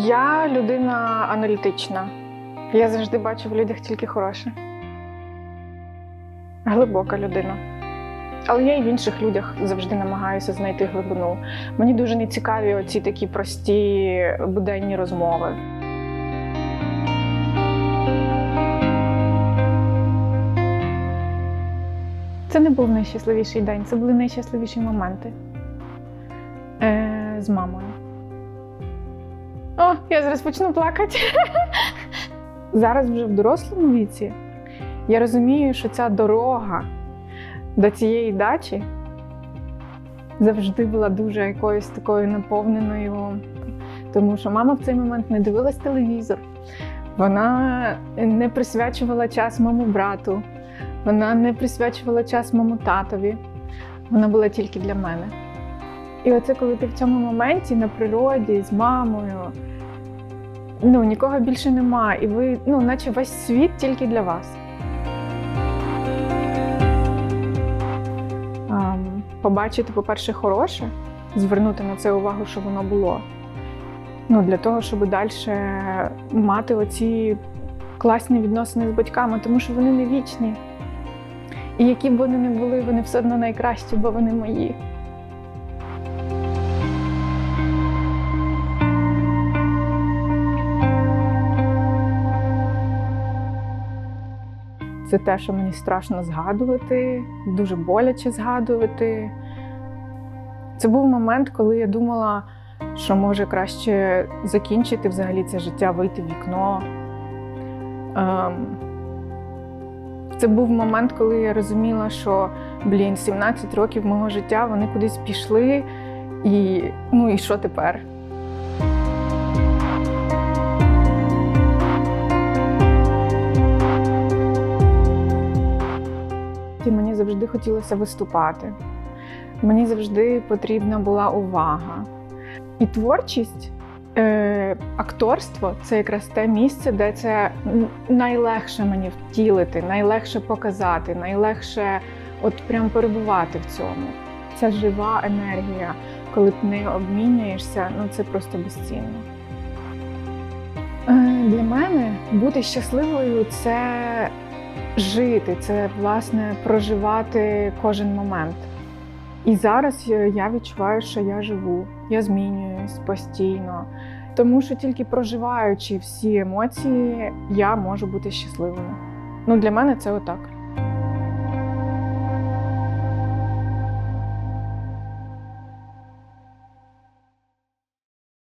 Я людина аналітична. Я завжди бачу в людях тільки хороше. Глибока людина. Але я і в інших людях завжди намагаюся знайти глибину. Мені дуже не цікаві оці такі прості буденні розмови. Це не був найщасливіший день, це були найщасливіші моменти е, з мамою. О, я зараз почну плакати. Зараз вже в дорослому віці я розумію, що ця дорога до цієї дачі завжди була дуже якоюсь такою наповненою, тому що мама в цей момент не дивилась телевізор, вона не присвячувала час моєму брату, вона не присвячувала час моєму татові. Вона була тільки для мене. І оце коли ти в цьому моменті на природі з мамою, ну нікого більше нема, і ви, ну, наче весь світ тільки для вас. Ам, побачити, по-перше, хороше, звернути на це увагу, що воно було. Ну, для того, щоб далі мати оці класні відносини з батьками, тому що вони не вічні. І які б вони не були, вони все одно найкращі, бо вони мої. Це те, що мені страшно згадувати, дуже боляче згадувати. Це був момент, коли я думала, що може краще закінчити взагалі це життя, вийти в вікно. Ем, Це був момент, коли я розуміла, що блін, 17 років мого життя вони кудись пішли, і ну і що тепер? І мені завжди хотілося виступати. Мені завжди потрібна була увага. І творчість, е, акторство це якраз те місце, де це найлегше мені втілити, найлегше показати, найлегше от прям перебувати в цьому. Ця жива енергія, коли ти нею обмінюєшся, ну це просто безцінно. Е, Для мене бути щасливою це жити, це власне проживати кожен момент. І зараз е, я відчуваю, що я живу, я змінююсь постійно, тому що тільки проживаючи всі емоції, я можу бути щасливою. Ну для мене це отак.